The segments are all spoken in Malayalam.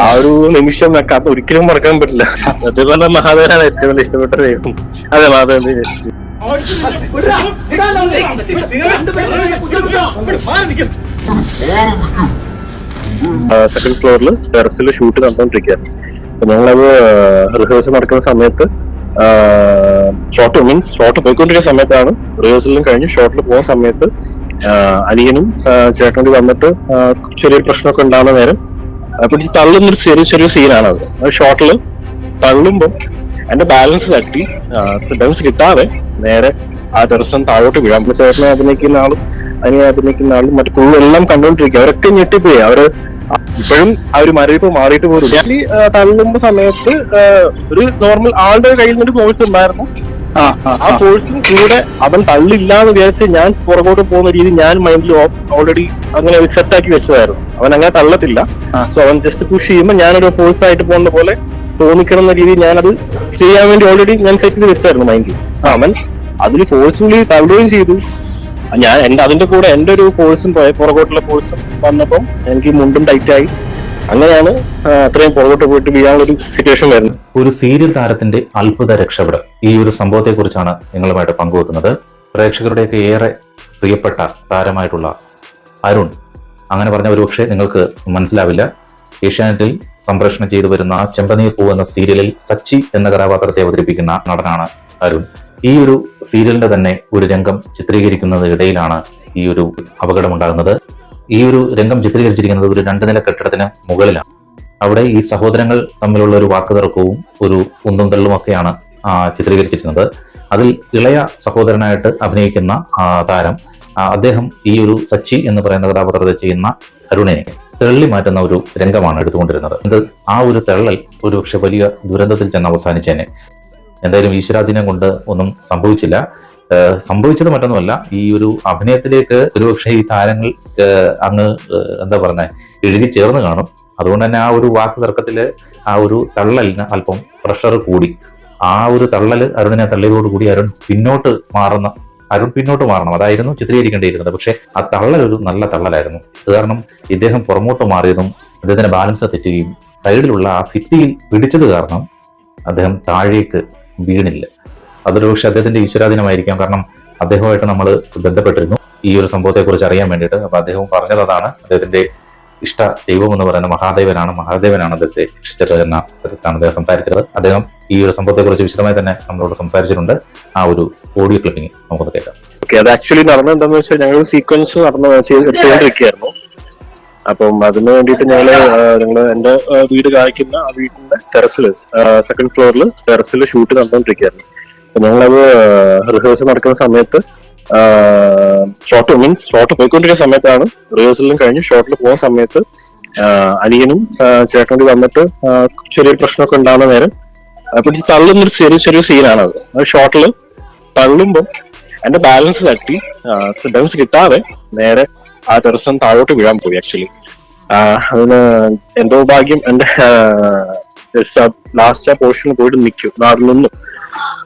ആ ഒരു നിമിഷം കഥ അത് ഒരിക്കലും മറക്കാൻ പറ്റില്ല. അതേപോലെ മഹാദേവനാണ് ഏറ്റവും വലിയ ഇഷ്ടപ്പെട്ട ദൈവം. അതെ മഹാദേവൻ സെക്കൻഡ് ഫ്ലോറിൽ ടെറസിൽ ഷൂട്ട് നടന്നുകൊണ്ടിരിക്കുകയാണ് അപ്പൊ ഞങ്ങളത് റിഹേഴ്സൽ നടക്കുന്ന സമയത്ത് ഷോട്ട് മീൻസ് ഷോട്ട് പോയിക്കൊണ്ടിരിക്കുന്ന സമയത്താണ്. റിഹേഴ്സലും കഴിഞ്ഞ് ഷോട്ടിൽ പോകുന്ന സമയത്ത് അനിയനും ചേട്ടനും വന്നിട്ട് ചെറിയൊരു പ്രശ്നമൊക്കെ ഉണ്ടാകുന്ന നേരം അപ്പൊ തള്ളുന്ന ഒരു ചെറിയ ചെറിയ സീനാണ് അത്. ഷോട്ടിൽ തള്ളുമ്പോൾ എന്റെ ബാലൻസ് തട്ടി ബാലൻസ് കിട്ടാതെ നേരെ ആ ടെറസം താഴോട്ട് വീഴാം. നമ്മുടെ ചേട്ടനെ അഭിനയിക്കുന്ന ആളും അതിനെ അഭിനയിക്കുന്ന ആളും മറ്റു കൂടുതലെല്ലാം കണ്ടുകൊണ്ടിരിക്കുക അവരൊക്കെ ഞെട്ടിപ്പോയി. അവർ ഇപ്പോഴും ആ ഒരു മരവിപ്പ് മാറിയിട്ട് പോലും തള്ളുമ്പോ സമയത്ത് ഒരു നോർമൽ ആളുടെ കയ്യിൽ നിന്നൊരു ഫോഴ്സ് ഉണ്ടായിരുന്നു. ആ ഫോഴ്സിന് കൂടെ അവൻ തള്ളില്ല എന്ന് വിചാരിച്ച് ഞാൻ പുറകോട്ട് പോകുന്ന രീതി ഞാൻ മൈൻഡിൽ ഓൾറെഡി അങ്ങനെ സെറ്റ് ആക്കി വെച്ചതായിരുന്നു. അവൻ അങ്ങനെ തള്ളത്തില്ല. സോ അവൻ ജസ്റ്റ് പുഷ് ചെയ്യുമ്പോൾ ഞാനൊരു ഫോഴ്സ് ആയിട്ട് പോകുന്ന പോലെ തോന്നിക്കണം എന്ന രീതി ഞാനത് ചെയ്യാൻ വേണ്ടി ഓൾറെഡി ഞാൻ സെറ്റ് ചെയ്ത് വെച്ചായിരുന്നു മൈൻഡിൽ അവൻ അതിൽ ഫോഴ്സ്ഫുള്ളി തള്ളുകയും ചെയ്തു. ഞാൻ എന്റെ അതിന്റെ കൂടെ എന്റെ ഒരു ഫോഴ്സും പോയ പുറകോട്ടുള്ള ഫോഴ്സും വന്നപ്പോൾ എനിക്ക് മുണ്ടും ടൈറ്റ് ആയി. അങ്ങനെയാണ് അത്രയും പുറകോട്ട് പോയിട്ട് ഒരു സിറ്റുവേഷൻ വരുന്നത്. ഒരു സീരിയൽ താരത്തിന്റെ അത്ഭുത രക്ഷപ്പെടൽ ഈ ഒരു സംഭവത്തെ കുറിച്ചാണ് നിങ്ങളുമായിട്ട് പങ്കുവെക്കുന്നത്. പ്രേക്ഷകരുടെയൊക്കെ ഏറെ പ്രിയപ്പെട്ട താരമായിട്ടുള്ള അരുൺ. അങ്ങനെ പറഞ്ഞ ഒരു പക്ഷേ നിങ്ങൾക്ക് മനസ്സിലാവില്ല. ഏഷ്യാനെറ്റിൽ സംപ്രേഷണം ചെയ്തു വരുന്ന ചെമ്പനീർ പൂ എന്ന സീരിയലിൽ സച്ചി എന്ന കഥാപാത്രത്തെ അവതരിപ്പിക്കുന്ന നടനാണ് അരുൺ. ഈ ഒരു സീരിയലിന്റെ തന്നെ ഒരു രംഗം ചിത്രീകരിക്കുന്നതിനിടയിലാണ് ഈ ഒരു അപകടമുണ്ടാകുന്നത്. ഈ ഒരു രംഗം ചിത്രീകരിച്ചിരിക്കുന്നത് ഒരു രണ്ട് നില കെട്ടിടത്തിന് മുകളിലാണ്. അവിടെ ഈ സഹോദരങ്ങൾ തമ്മിലുള്ള ഒരു വാക്കുതർക്കവും ഒരു ഉന്തും തള്ളുമൊക്കെയാണ് ചിത്രീകരിച്ചിരിക്കുന്നത്. അതിൽ ഇളയ സഹോദരനായിട്ട് അഭിനയിക്കുന്ന താരം അദ്ദേഹം ഈ ഒരു സച്ചി എന്ന് പറയുന്ന കഥാപാത്രത്തെ ചെയ്യുന്ന അരുണിനെ തള്ളി മാറ്റുന്ന ഒരു രംഗമാണ് എടുത്തുകൊണ്ടിരുന്നത്. ആ ഒരു തള്ളൽ ഒരു പക്ഷെ വലിയ ദുരന്തത്തിൽ ചെന്ന് അവസാനിച്ചേനെ. എന്തായാലും ഈശ്വരാധീനം കൊണ്ട് ഒന്നും സംഭവിച്ചില്ല. സംഭവിച്ചത് മറ്റൊന്നുമല്ല ഈ ഒരു അഭിനയത്തിലേക്ക് ഒരുപക്ഷെ ഈ താരങ്ങൾ അങ്ങ് എന്താ പറഞ്ഞ എഴുതി ചേർന്ന് കാണും. അതുകൊണ്ട് തന്നെ ആ ഒരു വാക്ക് തർക്കത്തിൽ ആ ഒരു തള്ളലിന് അല്പം പ്രഷർ കൂടി. ആ ഒരു തള്ളൽ അരുണിനെ തള്ളിയതോടുകൂടി അരുൺ പിന്നോട്ട് മാറുന്ന അരുൺ പിന്നോട്ട് മാറണം. അതായിരുന്നു ചിത്രീകരിക്കേണ്ടിയിരുന്നത്. പക്ഷെ ആ തള്ളൽ ഒരു നല്ല തള്ളലായിരുന്നു. അത് കാരണം ഇദ്ദേഹം പുറമോട്ട് മാറിയതും അദ്ദേഹത്തിന്റെ ബാലൻസ് തെറ്റുകയും സൈഡിലുള്ള ആ ഭിത്തിയിൽ പിടിച്ചത് കാരണം അദ്ദേഹം താഴേക്ക് വീണില്ല. അതൊരു പക്ഷെ അദ്ദേഹത്തിന്റെ ഈശ്വരാധീനമായിരിക്കാം. കാരണം അദ്ദേഹവുമായിട്ട് നമ്മൾ ബന്ധപ്പെട്ടിരുന്നു. ഈ ഒരു സംഭവത്തെക്കുറിച്ച് അറിയാൻ വേണ്ടിയിട്ട്. അപ്പൊ അദ്ദേഹം പറഞ്ഞത് അതാണ്. അദ്ദേഹത്തിന്റെ ഇഷ്ട ദൈവം എന്ന് പറയുന്ന മഹാദേവനാണ്. മഹാദേവനാണ് അദ്ദേഹത്തെ ഇഷ്ടത് എന്ന അദ്ദേഹത്താണ് അദ്ദേഹം സംസാരിച്ചത് അദ്ദേഹം ഈ ഒരു സംഭവത്തെക്കുറിച്ച് വിശദമായി തന്നെ നമ്മളോട് സംസാരിച്ചിട്ടുണ്ട്. ആ ഒരു ഓഡിയോ ക്ലിപ്പിംഗ് നമുക്കൊന്ന് കേൾക്കാം. ഓക്കെ അത് ആക്ച്വലി നടന്നത് എന്താന്ന് വെച്ചാൽ ഞങ്ങൾ സീക്വൻസ് നടന്നു ചെയ്തിട്ടുണ്ടായിരുന്നു അപ്പം അതിന് വേണ്ടിയിട്ട് ഞങ്ങൾ ഞങ്ങൾ എന്റെ വീട് കാണിക്കുന്ന ആ വീടിന്റെ ടെറസിൽ സെക്കൻഡ് ഫ്ലോറിൽ ടെറസിൽ ഷൂട്ട് നടന്നുകൊണ്ടിരിക്കുകയായിരുന്നു ഞങ്ങളത് റിഹേഴ്സൽ നടക്കുന്ന സമയത്ത് ഷോട്ട് മീൻസ് ഷോട്ട് പോയിക്കൊണ്ടിരിക്കുന്ന സമയത്താണ്. റിഹേഴ്സലും കഴിഞ്ഞ് ഷോട്ടിൽ പോകുന്ന സമയത്ത് അനിയനും ചേട്ടനോട് ചേട്ടനും വന്നിട്ട് ചെറിയൊരു പ്രശ്നമൊക്കെ ഉണ്ടാകുന്ന നേരം ഈ തള്ളുന്നൊരു ചെറിയ ചെറിയ സീനാണ് അത്. ഷോട്ടിൽ ഷോട്ടിൽ തള്ളുമ്പോൾ എന്റെ ബാലൻസ് തട്ടി ബാലൻസ് കിട്ടാതെ നേരെ ആ ടെറസം താഴോട്ട് വീഴാൻ പോയി ആക്ച്വലി അതിന് എന്തോ ഭാഗ്യം എന്റെ ലാസ്റ്റ് ആ പോർഷൻ പോയിട്ട് നിൽക്കും. നാട്ടിൽ നിന്നും.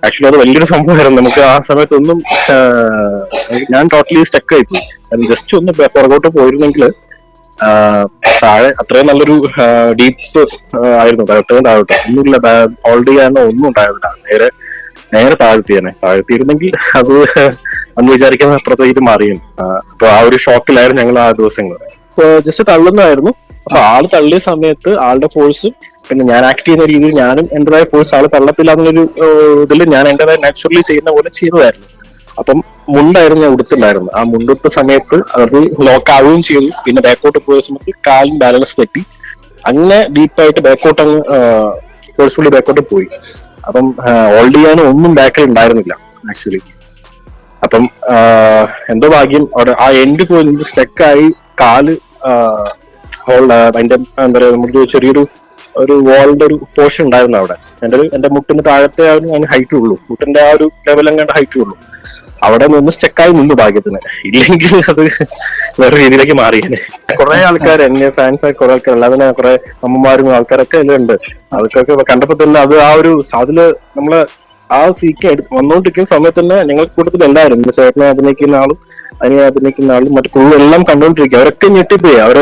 ആക്ച്വലി അത് വലിയൊരു സംഭവമായിരുന്നു. നമുക്ക് ആ സമയത്തൊന്നും ഞാൻ ടോട്ടലി സ്റ്റക്ക് ആയിപ്പോയി. ജസ്റ്റ് ഒന്ന് പുറകോട്ട് പോയിരുന്നെങ്കിൽ താഴെ അത്രയും നല്ലൊരു ഡീപ്പ് ആയിരുന്നു. താഴോട്ട് താഴോട്ട്. ഒന്നുമില്ല ഹോൾഡ് ചെയ്യാനോ ഒന്നും ഉണ്ടായിരുന്നില്ല. നേരെ നേരെ താഴ്ത്തിയാണ് താഴ്ത്തിയിരുന്നെങ്കിൽ അത് അന്ന് വിചാരിക്കുന്ന അപ്പുറത്തേക്ക് മാറിയും അപ്പൊ ആ ഒരു ഷോക്കിലായിരുന്നു ഞങ്ങൾ ആ ദിവസങ്ങൾ ജസ്റ്റ് തള്ളുന്നതായിരുന്നു. അപ്പൊ ആൾ തള്ളിയ സമയത്ത് ആളുടെ ഫോഴ്സ് പിന്നെ ഞാൻ ആക്ട് ചെയ്യുന്ന രീതിയിൽ ഞാനും എന്റേതായ ഫോഴ്സ് ആൾ തള്ളത്തില്ല എന്നൊരു ഇതിൽ ഞാൻ എന്റേതായ നാച്ചുറലി ചെയ്യുന്ന പോലെ ചെയ്തതായിരുന്നു. അപ്പം മുണ്ടായിരുന്നു ഞാൻ ഉടുത്തുണ്ടായിരുന്നു ആ മുണ്ടുത്ത സമയത്ത് അത് ലോക്ക് ആവുകയും ചെയ്തു. പിന്നെ ബാക്കോട്ട് പോയ സമയത്ത് കാലും ബാലൻസ് തെറ്റി. അങ്ങനെ ഡീപ്പായിട്ട് ബാക്കോട്ട് അങ്ങ് ഫോഴ്സ്ഫുള്ളി ബാക്കോട്ട് പോയി. അപ്പം ഓൾഡ് ചെയ്യാനും ഒന്നും ബാക്കിൽ ഉണ്ടായിരുന്നില്ല ആക്ച്വലി അപ്പം എന്തോ ഭാഗ്യം. അവിടെ ആ എൻഡ് പോയി സ്റ്റക്കായി കാൽ അതിന്റെ എന്താ പറയാ നമുക്ക് ചെറിയൊരു ഒരു വാളിന്റെ ഒരു പോർഷൻ ഉണ്ടായിരുന്നു അവിടെ. എന്റെ എന്റെ മുട്ടിന് താഴത്തെ ആ ഒരു ഹൈറ്റ് ഉള്ളൂ. മുട്ടിന്റെ ആ ഒരു ലെവൽ അങ്ങാണ്ട് ഹൈറ്റ് ഉള്ളൂ. അവിടെ നിന്ന് സ്റ്റക്കായി നിന്നു ഭാഗ്യത്തിന്. ഇല്ലെങ്കിൽ അത് വേറെ രീതിയിലേക്ക് മാറിയേനെ കുറെ ആൾക്കാർ എന്നെ ഫാൻസ് ആയി കുറെ ആൾക്കാർ അല്ലാതെ കുറെ അമ്മമാരും ആൾക്കാരൊക്കെ ഉണ്ട് അതൊക്കെ കണ്ടപ്പോ തന്നെ അത് ആ ഒരു അതിൽ നമ്മൾ ആ സീക്ക് വന്നുകൊണ്ടിരിക്കുന്ന സമയത്ത് തന്നെ ഞങ്ങൾ കൂട്ടത്തിൽ എല്ലാവരും ചേട്ടനെ അഭിനയിക്കുന്ന ആളും അനിയെ അഭിനയിക്കുന്ന ആളും മറ്റു കുഴു എല്ലാം കണ്ടുകൊണ്ടിരിക്കുക അവരൊക്കെ ഞെട്ടിപ്പോയി. അവർ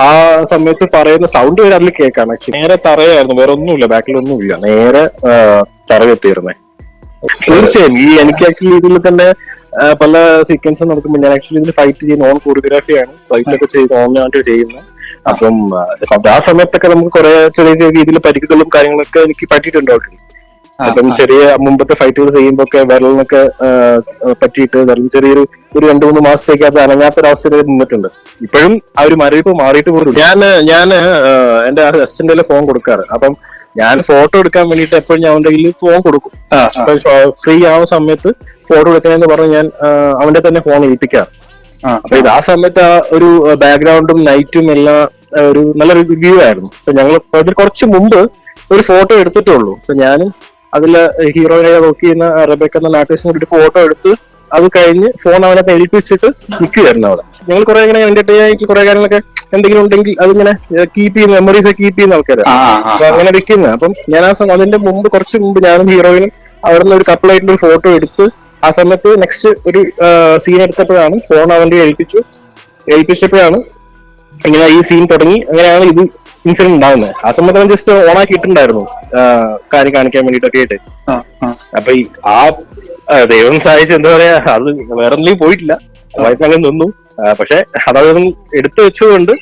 ആ സമയത്ത് പറയുന്ന സൗണ്ട് വരെ അതിൽ കേൾക്കാണ് നേരെ തറയായിരുന്നു. വേറെ ഒന്നുമില്ല. ബാക്കിൽ ഒന്നുമില്ല. നേരെ തറയെത്തിയിരുന്നേ. തീർച്ചയായും. ഈ എനിക്ക് ആക്ച്വലി ഇതിൽ തന്നെ പല സീക്വൻസും നടക്കുമ്പോൾ ഞാൻ ആക്ച്വലി ഇതിൽ ഫൈറ്റ് ചെയ്യുന്ന ഓൺ കോറിയോഗ്രാഫിയാണ് ഫൈറ്റ് ഒക്കെ ചെയ്ത് ഓണായിട്ട് ചെയ്യുന്നത് അപ്പം ആ, സമയത്തൊക്കെ നമുക്ക് കുറെ ചെറിയ ചെറിയ രീതിയിൽ പരിക്കുകളും കാര്യങ്ങളൊക്കെ എനിക്ക് പറ്റിയിട്ടുണ്ട് ഓൾറെഡി അപ്പം ചെറിയ മുമ്പത്തെ ഫൈറ്റുകൾ ചെയ്യുമ്പോ ഒക്കെ വിരലിനൊക്കെ പറ്റിയിട്ട് വിരൽ ചെറിയൊരു ഒരു രണ്ടു മൂന്ന് മാസത്തേക്ക് അത് അനങ്ങാത്തൊരവസ്ഥയിൽ നിന്നിട്ടുണ്ട്. ഇപ്പോഴും ആ ഒരു മരവിപ്പ് മാറിയിട്ട് പോലും ഞാൻ ഞാൻ എന്റെ അസിസ്റ്റന്റിലെ ഫോൺ കൊടുക്കാറ്. അപ്പം ഞാൻ ഫോട്ടോ എടുക്കാൻ വേണ്ടിട്ട് എപ്പോഴും ഞാൻ അവന്റെ കയ്യിൽ ഫോൺ കൊടുക്കും. ഫ്രീ ആവുന്ന സമയത്ത് ഫോട്ടോ എടുക്കണമെന്ന് പറഞ്ഞ് ഞാൻ അവന്റെ തന്നെ ഫോൺ ഏൽപ്പിക്കാറ്. അപ്പൊ ഇത് ആ സമയത്ത് ആ ഒരു ബാക്ക്ഗ്രൗണ്ടും നൈറ്റും എല്ലാം ഒരു നല്ലൊരു വ്യൂ ആയിരുന്നു. അപ്പൊ ഞങ്ങൾ അതിൽ കുറച്ച് മുമ്പ് ഒരു ഫോട്ടോ എടുത്തിട്ടുള്ളൂ അപ്പൊ ഞാനും അതിൽ ഹീറോയിനെ നോക്കി ചെയ്യുന്ന റബേക്ക എന്ന നാട്ടേഴ്സിന് ഒരു ഫോട്ടോ എടുത്ത് അത് കഴിഞ്ഞ് ഫോൺ അവനെ ഏൽപ്പിച്ചിട്ട് നിൽക്കുകയായിരുന്നു അവിടെ. ഞങ്ങൾ കുറെ ഇങ്ങനെ എന്റർടൈൻ ആയിട്ട് കുറെ കാര്യങ്ങളൊക്കെ എന്തെങ്കിലും ഉണ്ടെങ്കിൽ അതിങ്ങനെ കീപ്പ് ചെയ്യുന്ന മെമ്മറീസ് കീപ്പ് ചെയ്യുന്ന ആൾക്കാരാണ് അപ്പൊ അങ്ങനെ വെക്കുന്നത് അപ്പം ഞാൻ ആ സമയം അതിന്റെ മുമ്പ് കുറച്ച് മുമ്പ് ഞാനും ഹീറോയിനും അവിടെ നിന്ന് ഒരു കപ്പിളായിട്ടുള്ള ഒരു ഫോട്ടോ എടുത്ത് ആ സമയത്ത് നെക്സ്റ്റ് ഒരു സീൻ എടുത്തപ്പോഴാണ് ഫോൺ അവന്റെ ഏൽപ്പിച്ചു. ഏൽപ്പിച്ചപ്പോഴാണ് ഇങ്ങനെ ഈ സീൻ തുടങ്ങി. അങ്ങനെയാണ് ഇത് ഇൻസിഡന്റ് ഉണ്ടാവുന്നത് ആ സമയത്ത് അവൻ ജസ്റ്റ് ഓൺ ഇട്ടുണ്ടായിരുന്നു ആ, കാര്യം കാണിക്കാൻ വേണ്ടിട്ടൊക്കെ ആയിട്ട്. അപ്പൊ ഈ ആ ദൈവം സഹായിച്ച് എന്താ പറയാ അത് വേറെ ഒന്നും പോയിട്ടില്ല. അങ്ങനെ നിന്നു. പക്ഷെ അതൊന്നും എടുത്തു വെച്ചുകൊണ്ട്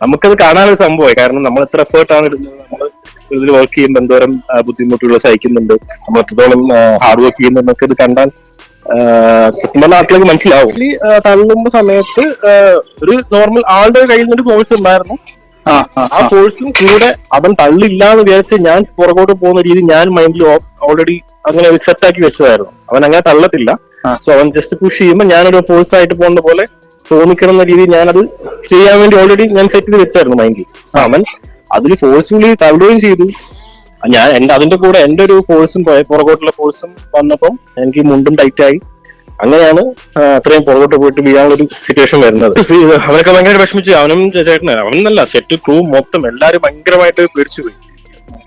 നമുക്കത് കാണാനൊരു സംഭവമായി. കാരണം നമ്മൾ എത്ര എഫേർട്ടാണ് ഇടുന്നത് നമ്മൾ ഇതിൽ വർക്ക് ചെയ്യുമ്പോൾ എന്തോരം ബുദ്ധിമുട്ടുകൾ സഹിക്കുന്നുണ്ട് നമ്മൾ എത്രത്തോളം ഹാർഡ് വർക്ക് ചെയ്യുന്നുണ്ടൊക്കെ ഇത് കണ്ടാൽ സത്യം പറഞ്ഞ ആൾക്കാർക്ക് മനസ്സിലാവും. തള്ളുമ്പോ സമയത്ത് ഒരു നോർമൽ ആളുടെ കയ്യിൽ നിന്നൊരു ഫോഴ്സ് ഉണ്ടായിരുന്നു. ആ, ആ, ആ ഫോഴ്സും കൂടെ അവൻ തള്ളില്ല എന്ന് വിചാരിച്ച് ഞാൻ പുറകോട്ട് പോകുന്ന രീതി ഞാൻ മൈൻഡിൽ ഓൾറെഡി അങ്ങനെ സെറ്റ് ആക്കി വെച്ചതായിരുന്നു. അവൻ അങ്ങനെ തള്ളത്തില്ല. സോ അവൻ ജസ്റ്റ് പുഷ് ചെയ്യുമ്പോൾ ഞാനൊരു ഫോഴ്സ് ആയിട്ട് പോകുന്ന പോലെ തോന്നിക്കണം എന്ന രീതി ഞാനത് ചെയ്യാൻ വേണ്ടി ഓൾറെഡി ഞാൻ സെറ്റ് ചെയ്ത് വെച്ചായിരുന്നു മൈൻഡിൽ അവൻ അതിൽ ഫോഴ്സ്ഫുള്ളി തള്ളുകയും ചെയ്തു. ഞാൻ എന്റെ അതിന്റെ കൂടെ എന്റെ ഒരു ഫോഴ്സും പുറകോട്ടുള്ള ഫോഴ്സും വന്നപ്പം എനിക്ക് മുണ്ടും ടൈറ്റ് ആയി. അങ്ങനെയാണ് അത്രയും പുറകോട്ട് പോയിട്ട് വീഴാനുള്ള ഒരു സിറ്റുവേഷൻ വരുന്നത്. അവരൊക്കെ അവനൊക്കെ ഭയങ്കര വിഷമിച്ചു അവനും ചേട്ടന അവനല്ല സെറ്റ് ക്രൂ മൊത്തം എല്ലാരും ഭയങ്കരമായിട്ട് പേടിച്ചു പോയി.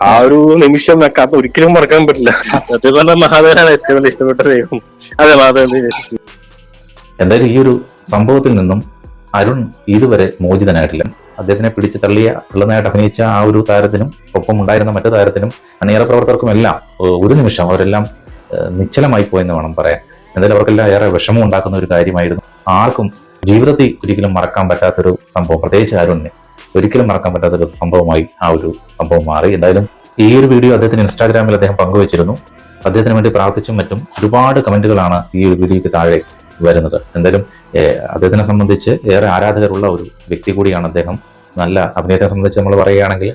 ആ ഒരു നിമിഷം കഥ ഒരിക്കലും മറക്കാൻ പറ്റില്ല. സത്യം പറഞ്ഞ മഹാദേവനാണ് ഏറ്റവും കൂടുതൽ ഇഷ്ടപ്പെട്ട ദൈവം. അതെ മഹാദേവൻ എന്തായാലും ഈ ഒരു സംഭവത്തിൽ നിന്നും അരുൺ ഇതുവരെ മോചിതനായിട്ടില്ല. അദ്ദേഹത്തിനെ പിടിച്ച് തള്ളിയ തള്ളുന്നതായിട്ട് അഭിനയിച്ച ആ ഒരു താരത്തിനും ഒപ്പം ഉണ്ടായിരുന്ന മറ്റു താരത്തിനും അണിയറ പ്രവർത്തകർക്കും എല്ലാം ഒരു നിമിഷം അവരെല്ലാം നിശ്ചലമായി പോയെന്ന് വേണം പറയാൻ. എന്തായാലും അവർക്കെല്ലാം ഏറെ വിഷമം ഉണ്ടാക്കുന്ന ഒരു കാര്യമായിരുന്നു. ആർക്കും ജീവിതത്തിൽ ഒരിക്കലും മറക്കാൻ പറ്റാത്തൊരു സംഭവം പ്രത്യേകിച്ച് അരുണിന് ഒരിക്കലും മറക്കാൻ പറ്റാത്തൊരു സംഭവമായി ആ ഒരു സംഭവം മാറി. എന്തായാലും ഈ ഒരു വീഡിയോ അദ്ദേഹത്തിന് ഇൻസ്റ്റാഗ്രാമിൽ അദ്ദേഹം പങ്കുവച്ചിരുന്നു. അദ്ദേഹത്തിന് വേണ്ടി പ്രാർത്ഥിച്ചും മറ്റും ഒരുപാട് കമന്റുകളാണ് ഈ ഒരു വീഡിയോയ്ക്ക് താഴെ വരുന്നത്. എന്തായാലും അദ്ദേഹത്തിനെ സംബന്ധിച്ച് ഏറെ ആരാധകരുള്ള ഒരു വ്യക്തി കൂടിയാണ് അദ്ദേഹം. നല്ല അഭിനയത്തെ സംബന്ധിച്ച് നമ്മൾ പറയുകയാണെങ്കിൽ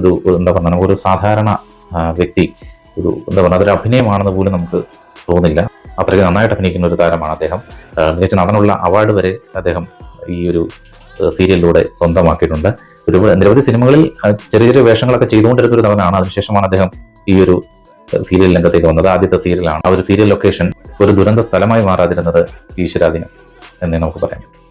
ഒരു എന്താ പറയുക നമുക്കൊരു സാധാരണ വ്യക്തി ഒരു എന്താ പറയുക അതൊരു അഭിനയമാണെന്ന് പോലും നമുക്ക് തോന്നില്ല അത്രയ്ക്ക് നന്നായിട്ട് അഭിനയിക്കുന്ന ഒരു താരമാണ് അദ്ദേഹം. മികച്ച നടനുള്ള അവാർഡ് വരെ അദ്ദേഹം ഈ ഒരു സീരിയലിലൂടെ സ്വന്തമാക്കിയിട്ടുണ്ട്. ഒരു നിരവധി സിനിമകളിൽ ചെറിയ ചെറിയ വേഷങ്ങളൊക്കെ ചെയ്തുകൊണ്ടിരുന്ന ഒരു നടനാണ് അതിനുശേഷമാണ് അദ്ദേഹം ഈ ഒരു സീരിയൽ രംഗത്തേക്ക് വന്നത്. ആദ്യത്തെ സീരിയലാണ് ആ ഒരു സീരിയൽ ലൊക്കേഷൻ ഒരു ദുരന്ത സ്ഥലമായി മാറാതിരുന്നത് ഈശ്വരാധീനം എന്നേ നമുക്ക് പറയാം